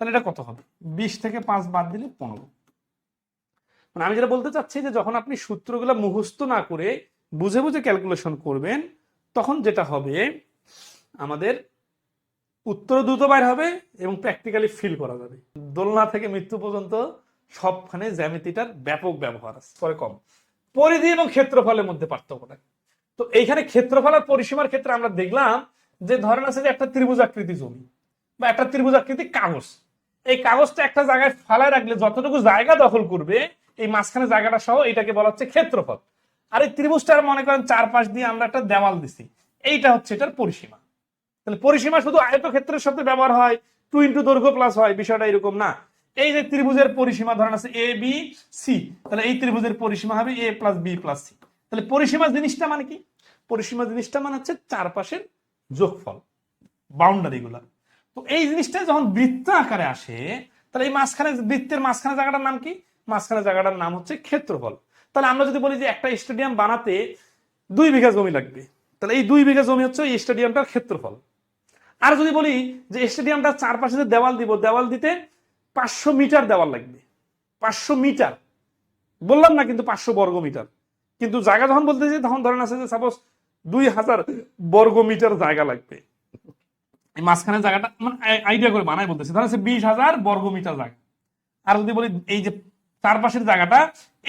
তাহলে এটা কত হবে? বিশ থেকে পাঁচ বাদ দিলে পনেরো। মানে আমি যেটা বলতে চাচ্ছি যে যখন আপনি সূত্রগুলো মুখস্থ না করে বুঝে বুঝে ক্যালকুলেশন করবেন, তখন যেটা হবে, আমাদের উত্তর দ্রুত বাইর হবে এবং প্র্যাকটিক্যালি ফিল করা যাবে। দোলনা থেকে মৃত্যু পর্যন্ত সবখানে জ্যামিতিটার ব্যাপক ব্যবহার আছে, পরে কম। পরিধি এবং ক্ষেত্রফলের মধ্যে পার্থক্যটা তো এইখানে ক্ষেত্রফল আর পরিসীমার ক্ষেত্রে আমরা দেখলাম যে ধরেন আছে যে একটা ত্রিভুজ আকৃতি জমি বা একটা ত্রিভুজ আকৃতি কাগজ। এই কাগজটা একটা জায়গায় ফালায় রাখলে যতটুকু জায়গা দখল করবে, এই মাঝখানে জায়গাটা সহ এটাকে বলা হচ্ছে ক্ষেত্রফল। আর এই ত্রিভুজটার মনে করেন চারপাশ দিয়ে আমরা একটা দেওয়াল দিছি, এইটা হচ্ছে এটার পরিসীমা। তাহলে পরিসীমা শুধু আয়তক্ষেত্রের সাথে ব্যবহার হয়, টু ইন্টু দৈর্ঘ্য প্লাস হয়, বিষয়টা এরকম না। এই যে ত্রিভুজের পরিসীমা ধরেন আছে এ বি সি তাহলে এই ত্রিভুজের পরিসীমা হবে A plus B plus C তাহলে পরিসীমা জিনিসটা মানে কি? পরিসীমা জিনিসটা মানে হচ্ছে চারপাশের যোগফল বাউন্ডারি গুলা। তো এই জিনিসটা যখন বৃত্ত আকারে আসে, তাহলে এই মাঝখানে বৃত্তের মাঝখানে জায়গাটার নাম কি? মাঝখানে জায়গাটার নাম হচ্ছে ক্ষেত্রফল। তাহলে আমরা যদি বলি যে একটা স্টেডিয়াম বানাতে দুই বিঘা জমি লাগবে, তাহলে এই দুই বিঘা জমি হচ্ছে এই স্টেডিয়ামটার ক্ষেত্রফল। আর যদি বলি যে স্টেডিয়ামটার চারপাশে যে দেওয়াল দিব, দেওয়াল দিতে পাঁচশো মিটার দেওয়াল লাগবে। পাঁচশো মিটার। বললাম না কিন্তু পাঁচশো বর্গ মিটার। কিন্তু জায়গা যখন বলতেছি, তখন ধরেন আছে যে সাপোজ দুই হাজার বর্গ মিটার জায়গা লাগবে। এই মাঝখানে জায়গাটা মানে আইডিয়া করে বানাই বলতেছি। ধরেন বিশ হাজার বর্গ মিটার জায়গা। আর যদি বলি এই যে চারপাশের জায়গাটা,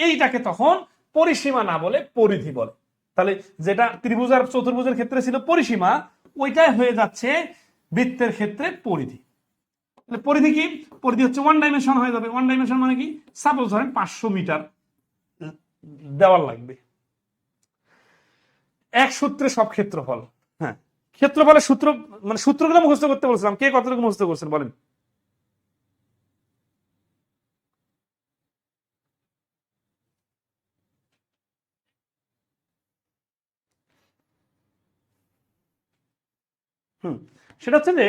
এইটাকে তখন পরিসীমা না বলে পরিধি বলে। তাহলে যেটা ত্রিভুজ আর চতুর্ভুজের ক্ষেত্রে ছিল পরিসীমা, ওইটাই হয়ে যাচ্ছে বৃত্তের ক্ষেত্রে পরিধি। তাহলে পরিধি কি? পরিধি হচ্ছে ওয়ান ডাইমেনশন হয়ে যাবে। ওয়ান ডাইমেনশন মানে কি? সাপোজ ধরেন পাঁচশো মিটার দেওয়াল লাগবে। এক সূত্রে সব ক্ষেত্রফল। ক্ষেত্রফলের সূত্র মানে সূত্রগুলো মুখস্থ করতে বলছিলাম। কে কতটুকু মুখস্থ করছেন? বলেন। হুম। সেটা হচ্ছে যে,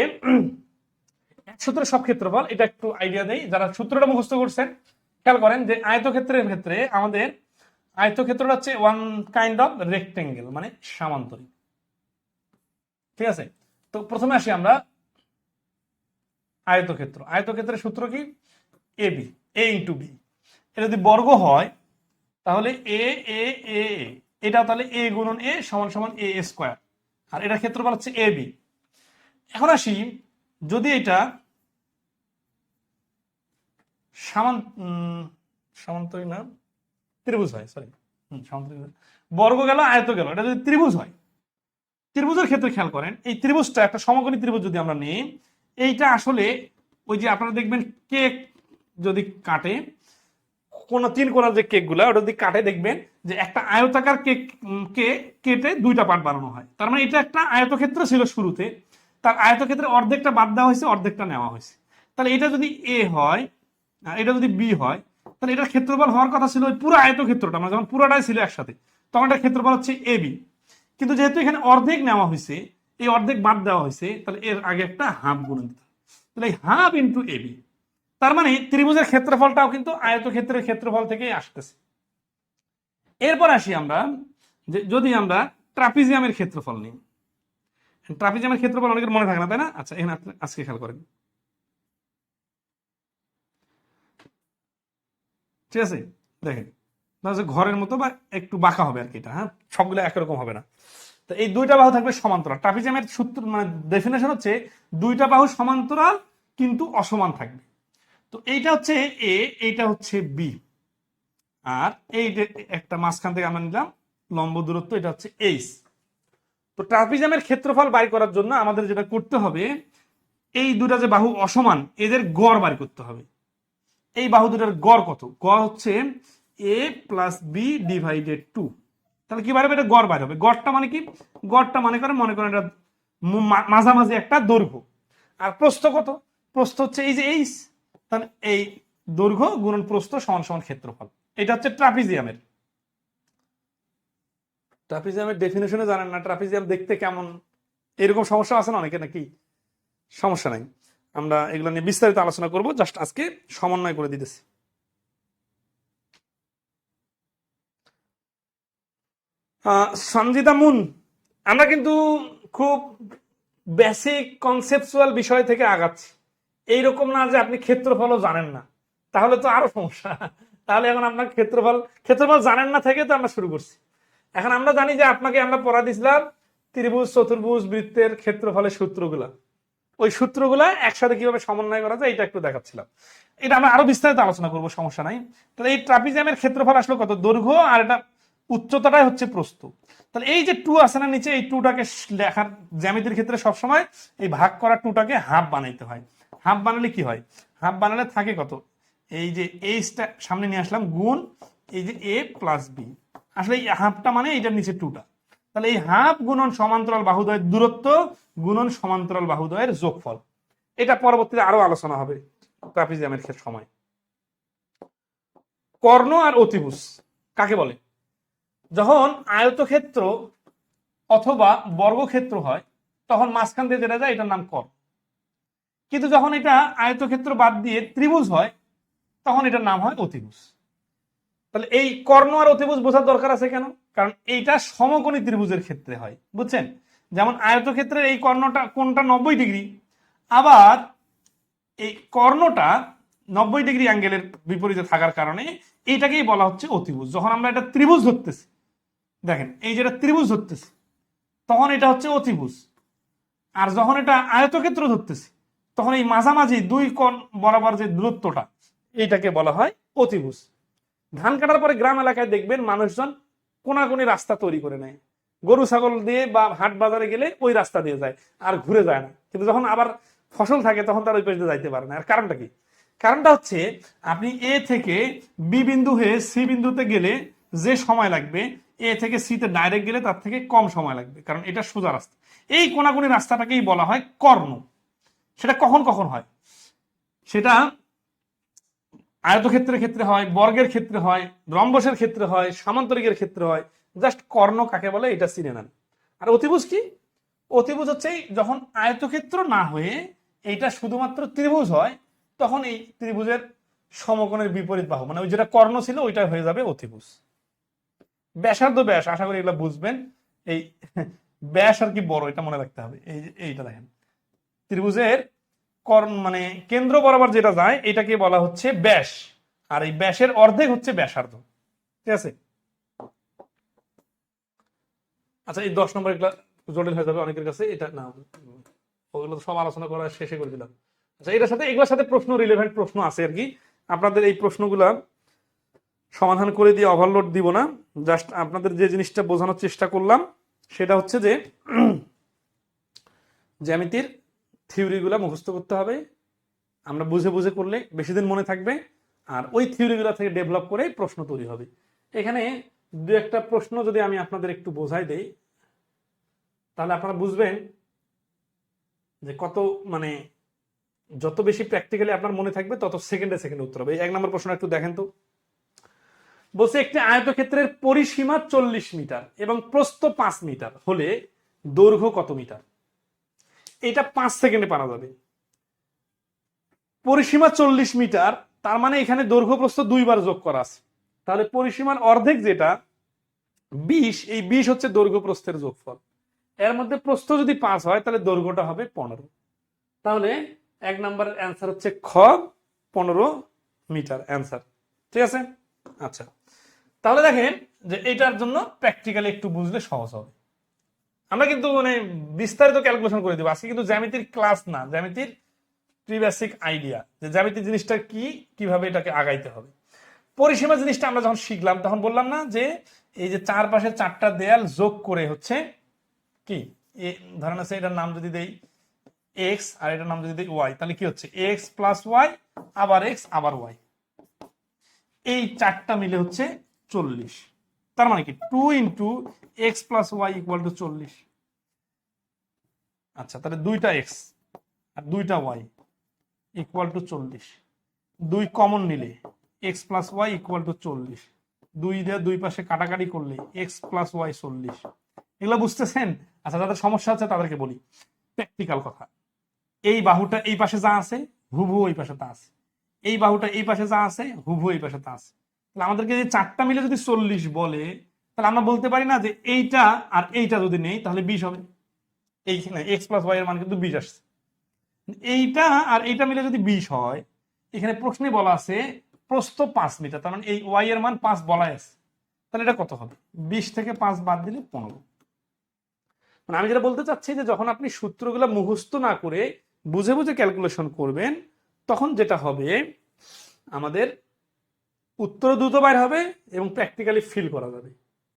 সূত্রের সব ক্ষেত্রফল, এটা একটু আইডিয়া দেই। যারা সূত্রটা মুখস্থ করছেন, খেয়াল করেন যে আয়তক্ষেত্রের ক্ষেত্রে আমাদের, আয়তক্ষেত্রটা হচ্ছে ওয়ান কাইন্ড অফ রেক্টেঙ্গেল মানে সামান্তরিক। ঠিক আছে? তো প্রথমে আসি আমরা আয়তক্ষেত্র। আয়তক্ষেত্রের সূত্র কি? A B A into B এটা যদি বর্গ হয়, তাহলে এ এ এ এটা তাহলে এ গুণন এ সমান সমান এ স্কোয়ার আর এটা ক্ষেত্রফল হচ্ছে এ বি এখন আসি, যদি এটা সামান্তরিক না? ত্রিভুজ হয় সরি সামান্তরিক। বর্গ গেল, আয়ত গেল। এটা যদি ত্রিভুজ হয় ত্রিভুজের ক্ষেত্রে খেয়াল করেন, এই ত্রিভুজটা একটা সমকোণী ত্রিভুজ যদি আমরা নিই, এইটা আসলে ওই যে আপনারা দেখবেন কেক যদি কাটে, কোন তিন কোণার যে কেকগুলা ওটা যদি কাটে দেখবেন যে একটা আয়তাকার কেক কে, কেটে দুইটা পার্ট বানানো হয়। তার মানে এটা একটা আয়তক্ষেত্র ছিল শুরুতে, তার আয়তক্ষেত্রে অর্ধেকটা বাদ দেওয়া হয়েছে, অর্ধেকটা নেওয়া হয়েছে। তাহলে এটা যদি এ হয় এটা যদি বি হয়, তাহলে এটার ক্ষেত্রফল হওয়ার কথা ছিল পুরো আয়তক্ষেত্রটা মানে যখন পুরোটাই ছিল একসাথে, তখন এটার ক্ষেত্রফল হচ্ছে এ বি। কিন্তু যেহেতু এখানে অর্ধেক নেওয়া হয়েছে, এই অর্ধেক বাদ দেওয়া হয়েছে, তাহলে এর আগে একটা হাফ গুণন দিতে তাহলে এই হাফ ইন্টু এ বি তার মানে ত্রিভুজের ক্ষেত্রফলটাও কিন্তু আয়তক্ষেত্রের ক্ষেত্রফল থেকেই আসতেছে। এরপর আসি আমরা, যে যদি আমরা ট্রাপিজিয়ামের ক্ষেত্রফল নিই, ট্রাপিজিয়ামের ক্ষেত্রফল অনেকের মনে থাকে না, তাই না? আচ্ছা এখানে আজকে খেয়াল করেন। ঠিক আছে? দেখেন যে ঘরের মতো বা একটু বাঁকা হবে আর কি এটা হ্যাঁ? সবগুলো একরকম হবে না। তো এই দুইটা বাহু থাকবে সমান্তরাল। ট্রাপিজিয়ামের সূত্র মানে ডেফিনেশন হচ্ছে দুইটা বাহু সমান্তরাল কিন্তু অসমান থাকবে। তো এইটা হচ্ছে এ এইটা হচ্ছে বি আর এই একটা মাঝখান থেকে আমরা নিলাম লম্ব দূরত্ব, এটা হচ্ছে এইচ তো ট্রাপিজামের ক্ষেত্রফল বাই করার জন্য আমাদের যেটা করতে হবে, এই দুটা যে বাহু অসমান, এদের গড় বাই করতে হবে। এই বাহু দুটার গড় কত? গড় হচ্ছে A plus B divided two তাহলে কি বাড়বে? এটা গড় বাইর হবে। গড়টা মানে কি? গড়টা মানে করেন, মনে করেন এটা মাঝামাঝি একটা দৈর্ঘ্য। আর প্রস্থ কত? প্রস্থ হচ্ছে এই যে এইচ, তাহলে এই দৈর্ঘ্য গুণন প্রস্থ সমান সমান ক্ষেত্রফল। এটা হচ্ছে ট্রাপিজিয়ামের। ট্রাপিজিয়ামের ডেফিনেশনে জানেন না। ট্রাপিজিয়াম দেখতে কেমন? এরকম সমস্যা আছে না অনেকে নাকি? সমস্যা নাই। আমরা এগুলো নিয়ে বিস্তারিত আলোচনা করব। জাস্ট আজকে সমন্বয় করে দিতেছি। আহ, সঞ্জিদা মুন আমরা কিন্তু খুব বেসিক কনসেপচুয়াল বিষয় থেকে আগাচ্ছি। এইরকম না যে আপনি ক্ষেত্রফলও জানেন না। তাহলে তো আরও সমস্যা। তাহলে এখন আপনার ক্ষেত্রফল ক্ষেত্রফল জানেন না থেকে তো আমরা শুরু করছি। এখন আমরা জানি যে আপনাকে আমরা পড়া দিয়েছিলাম ত্রিভুজ চতুর্ভুজ বৃত্তের ক্ষেত্রফলের সূত্রগুলা। ওই সূত্রগুলা একসাথে কীভাবে সমন্বয় করা যায় এটা একটু দেখাচ্ছিলাম। এটা আমরা আরও বিস্তারিত আলোচনা করব সমস্যা নাই। তাহলে এই ট্রাপিজিয়ামের ক্ষেত্রফল আসলে কত? দৈর্ঘ্য আর এটা উচ্চতাটাই হচ্ছে প্রস্থ তাহলে এই যে টু আছে না নিচে, এই টুটাকে লেখার জ্যামিতির ক্ষেত্রে সবসময় এই ভাগ করা টুটাকে হাফ বানাইতে হয়। হাফ বানালে কি হয়? হাফ বানালে থাকে কত? এই যে এইচটা সামনে নিয়ে আসলাম, গুণ এই যে এ প্লাস বি আসলে এই হাফটা মানে এইটার নিচে টুটা তাহলে এই হাফ গুণন সমান্তরাল বাহুদয়ের দূরত্ব গুণন সমান্তরাল বাহুদয়ের যোগফল। এটা পরবর্তীতে আরও আলোচনা হবে ট্রাপিজিয়ামের ক্ষেত্রে সময়। কর্ণ আর অতিভুজ, কাকে বলে? যখন আয়তক্ষেত্র অথবা বর্গক্ষেত্র হয়, তখন মাঝখান দিয়ে যেটা যায়, এটার নাম কর্ণ কিন্তু যখন এটা আয়তক্ষেত্র বাদ দিয়ে ত্রিভুজ হয়, তখন এটার নাম হয় অতিভুজ। তাহলে এই কর্ণ আর অতিভুজ বোঝার দরকার আছে কেন? কারণ এইটা সমকোণী ত্রিভুজের ক্ষেত্রে হয়, বুঝছেন? যেমন আয়তক্ষেত্রের এই কর্ণটা কোনটা নব্বই ডিগ্রি, আবার এই কর্ণটা নব্বই ডিগ্রি অ্যাঙ্গেলের বিপরীতে থাকার কারণে এইটাকেই বলা হচ্ছে অতিভুজ। যখন আমরা এটা ত্রিভুজ ধরতেছি দেখেন, এই যেটা ত্রিভুজ ধরতেছি, তখন এটা হচ্ছে অতিভুজ। আর যখন এটা আয়তক্ষেত্র ধরতেছি, তখন এই মাঝামাঝি দুই কোণ বরাবর যে দূরত্বটা, এইটাকে বলা হয় অতিভুজ। ধান কাটার পরে গ্রাম এলাকায় দেখবেন মানুষজন কোনাকুনি রাস্তা তৈরি করে নেয়। গরু, ছাগল দিয়ে বা হাট বাজারে গেলে ওই রাস্তা দিয়ে যায় আর ঘুরে যায় না। কিন্তু যখন আবার ফসল থাকে, তখন তার ওই পাশে যাইতে পারে না। আর কারণটা কি? কারণটা হচ্ছে আপনি এ থেকে বি বিন্দু হয়ে সি বিন্দুতে গেলে যে সময় লাগবে এ থেকে সিতে ডাইরেক্ট গেলে তার থেকে কম সময় লাগবে, কারণ এটা সোজা রাস্তা। এই কোনাকুনি রাস্তাটাকেই বলা হয় কর্ণ। সেটা কখন কখন হয়? সেটা আয়তক্ষেত্রের ক্ষেত্রে হয়, বর্গের ক্ষেত্রে হয়, রম্বসের ক্ষেত্রে হয়, সামান্তরিকের ক্ষেত্রে হয়। জাস্ট কর্ণ কাকে বলে, এটা চিনে নেন। আর অতিভুজ কি? অতিভুজ হচ্ছে যখন আয়তক্ষেত্র না হয়ে এইটা শুধুমাত্র ত্রিভুজ হয়, তখন এই ত্রিভুজের সমকোণের বিপরীত বাহু মানে ওই যেটা কর্ণ ছিল, ওইটা হয়ে যাবে অতিভুজ। ব্যাসার্ধ ব্যাস, আশা করি এগুলো বুঝবেন। এই ব্যাস আর কি বড়, এটা মনে রাখতে হবে। এই এইটা দেখেন। ত্রিভুজের কর্ণ মানে কেন্দ্র বরাবর যেটা যায়, এটাকে বলা হচ্ছে ব্যাস। আর এই ব্যাসের অর্ধেক হচ্ছে ব্যাসার্ধ। ঠিক আছে? আচ্ছা এই দশ নম্বর এগুলা জটিল হয়ে যাবে অনেকের কাছে। এটা না, ওগুলো সব আলোচনা করা শেষে করে দিলাম। আচ্ছা এটার সাথে, এগুলোর সাথে প্রশ্ন রিলেভেন্ট প্রশ্ন আছে আর কি। আপনাদের এই প্রশ্নগুলা সমাধান করে দিয়ে ওভারলোড দিব না। জাস্ট আপনাদের যে জিনিসটা বোঝানোর চেষ্টা করলাম, সেটা হচ্ছে যে, জ্যামিতির থিওরিগুলো মুখস্থ করতে হবে। আমরা বুঝে বুঝে করলে বেশি দিন মনে থাকবে, আর ওই থিওরিগুলো থেকে ডেভেলপ করে প্রশ্ন তৈরি হবে। এখানে দু একটা প্রশ্ন যদি আমি আপনাদের একটু বোঝাই দেই, তাহলে আপনারা বুঝবেন যে কত মানে যত বেশি প্র্যাকটিক্যালি আপনার মনে থাকবে, তত সেকেন্ডে সেকেন্ডে উত্তর হবে। এক নম্বর প্রশ্ন একটু দেখেন তো। বলছে একটি আয়তক্ষেত্রের পরিসীমা চল্লিশ মিটার এবং প্রস্থ পাঁচ মিটার হলে দৈর্ঘ্য কত মিটার? এটা পাঁচ সেকেন্ডে পারা যাবে। পরিসীমা চল্লিশ মিটার, তার মানে এখানে দৈর্ঘ্য প্রস্থ দুইবার যোগ করা আছে। তাহলে পরিসীমার অর্ধেক যেটা, বিশ, এই বিশ হচ্ছে দৈর্ঘ্য প্রস্থের যোগফল। এর মধ্যে প্রস্থ যদি পাঁচ হয়, তাহলে দৈর্ঘ্যটা হবে পনেরো। তাহলে এক নম্বরের অ্যান্সার হচ্ছে খ, পনেরো মিটার অ্যান্সার। ঠিক আছে? আচ্ছা। তাহলে দেখেন যে এটার জন্য প্র্যাকটিক্যালি একটু বুঝলে সহজ হবে। আমরা কিন্তু মানে বিস্তারিত ক্যালকুলেশন করে দেবো। আজকে কিন্তু জ্যামিতির ক্লাস না, জ্যামিতির প্রিবেসিক আইডিয়া যে জ্যামিতি জিনিসটা কি, কীভাবে এটাকে আগাইতে হবে। পরিসীমা জিনিসটা আমরা যখন শিখলাম, তখন বললাম না যে এই যে চারপাশে চারটা দেয়াল যোগ করে হচ্ছে কি? ধরেন আছে এটার নাম যদি দেই এক্স আর এটার নাম যদি দেই ওয়াই তাহলে কি হচ্ছে? এক্স প্লাস ওয়াই আবার এক্স আবার ওয়াই এই চারটা মিলে হচ্ছে চল্লিশ। তার মানে কি? Two into X plus Y equal to চল্লিশ। আচ্ছা তাহলে দুইটা এক্স আর দুইটা ওয়াই ইকুয়াল টু চল্লিশ। দুই কমন নিলে X plus Y equal to চল্লিশ। দুই দিয়ে দুই পাশে কাটাকাটি করলে এক্স প্লাস ওয়াই চল্লিশ। এগুলো বুঝতেছেন? আচ্ছা যাদের সমস্যা আছে তাদেরকে বলি। প্র্যাকটিক্যাল কথা। এই বাহুটা এই পাশে যা আছে, হুবহু ওই পাশে তা আছে। এই বাহুটা এই পাশে যা আছে, হুবহু এই পাশে তা আছে। তাহলে আমাদেরকে যে চারটা মিলে যদি চল্লিশ বলে, তাহলে আমরা বলতে পারি না যে এইটা আর এইটা যদি নেই, তাহলে বিশ হবে। এইখানে এক্স প্লাস ওয়াই এর মান কিন্তু বিশ আসছে। এইটা আর এইটা মিলে যদি বিশ হয়, এখানে প্রশ্নে বলা আছে, প্রস্থ পাঁচ মিটার, তার মানে এই ওয়াই এর মান পাঁচ বলা আছে। তাহলে এটা কত হবে? বিশ থেকে পাঁচ বাদ দিলে পনেরো। মানে আমি যেটা বলতে চাচ্ছি যে যখন আপনি সূত্রগুলো মুখস্থ না করে বুঝে বুঝে ক্যালকুলেশন করবেন, তখন যেটা হবে, আমাদের উত্তর দ্রুত বাইর হবে এবং প্র্যাকটিক্যালি ফিল করা যাবে।